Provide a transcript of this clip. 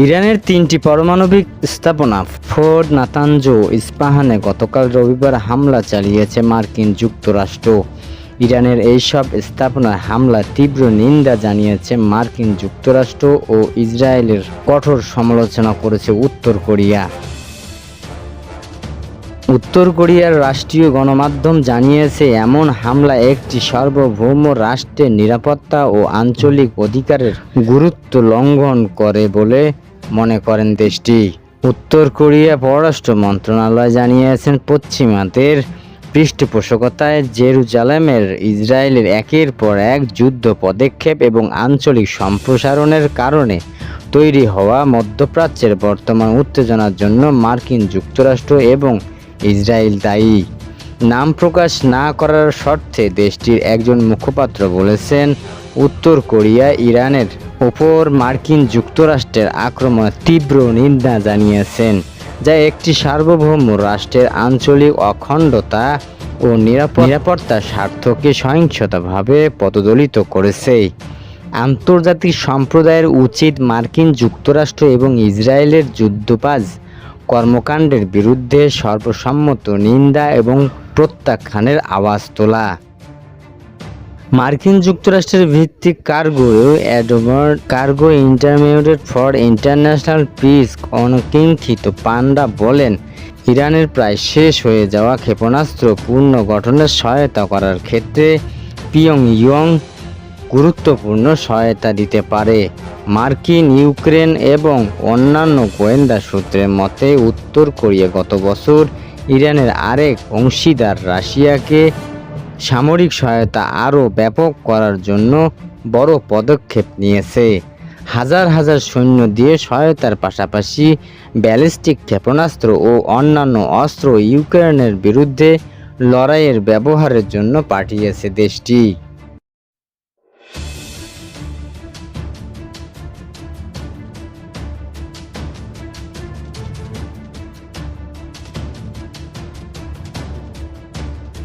ইরানের তিনটি পারমাণবিক স্থাপনা, ফোর্ড নাতানজো ইস্পাহানে গতকাল রবিবার হামলা চালিয়েছে মার্কিন যুক্তরাষ্ট্র। ইরানের এইসব স্থাপনায় হামলা তীব্র নিন্দা জানিয়েছে মার্কিন যুক্তরাষ্ট্র ও ইসরায়েলের কঠোর সমালোচনা করেছে উত্তর কোরিয়া। উত্তর কোরিয়ার রাষ্ট্রীয় গণমাধ্যম জানিয়েছে, এমন হামলা একটি সার্বভৌম রাষ্ট্রের নিরাপত্তা ও আঞ্চলিক অধিকারের গুরুত্ব লঙ্ঘন করে বলে মনে করেন দেশটি। উত্তর কোরিয়া পররাষ্ট্র মন্ত্রণালয় জানিয়েছেন, পশ্চিমাদের পৃষ্ঠপোষকতায় জেরুজালেমের ইসরায়েলের একের পর এক যুদ্ধ পদক্ষেপ এবং আঞ্চলিক সম্প্রসারণের কারণে তৈরি হওয়া মধ্যপ্রাচ্যের বর্তমান উত্তেজনার জন্য মার্কিন যুক্তরাষ্ট্র এবং ইসরায়েল দায়ী। নাম প্রকাশ না করার শর্তে দেশটির একজন মুখপাত্র বলেছেন, উত্তর কোরিয়া ইরানের ওপর মার্কিন যুক্তরাষ্ট্রের আক্রমণের তীব্র নিন্দা জানিয়েছেন, যা একটি সার্বভৌম রাষ্ট্রের আঞ্চলিক অখণ্ডতা ও নিরাপদ নিরাপত্তার স্বার্থকে সহিংসতভাবে পদদলিত করেছে। আন্তর্জাতিক সম্প্রদায়ের উচিত মার্কিন যুক্তরাষ্ট্র এবং ইসরায়েলের যুদ্ধবাজ কর্মকাণ্ডের বিরুদ্ধে সর্বসম্মত নিন্দা এবং প্রত্যাখ্যানের আওয়াজ তোলা। মার্কিন যুক্তরাষ্ট্রের ভিত্তিক cargo advert cargo intermediate for international peace অনকিঙ্ক্ষিত পান্ডা বলেন, ইরানের প্রায় শেষ হয়ে যাওয়া ক্ষেপণাস্ত্র পুনর্গঠনের সহায়তা করার ক্ষেত্রে পিয়ং ইয়ং গুরুত্বপূর্ণ সহায়তা দিতে পারে। মার্কিন, ইউক্রেন এবং অন্যান্য গোয়েন্দা সূত্রের মতে, উত্তর কোরিয়া গত বছর ইরানের আরেক অংশীদার রাশিয়াকে সামরিক সহায়তা আরও ব্যাপক করার জন্য বড় পদক্ষেপ নিয়েছে। হাজার হাজার সৈন্য দিয়ে সহায়তার পাশাপাশি ব্যালিস্টিক ক্ষেপণাস্ত্র ও অন্যান্য অস্ত্র ইউক্রেনের বিরুদ্ধে লড়াইয়ের ব্যবহারের জন্য পাঠিয়েছে দেশটি।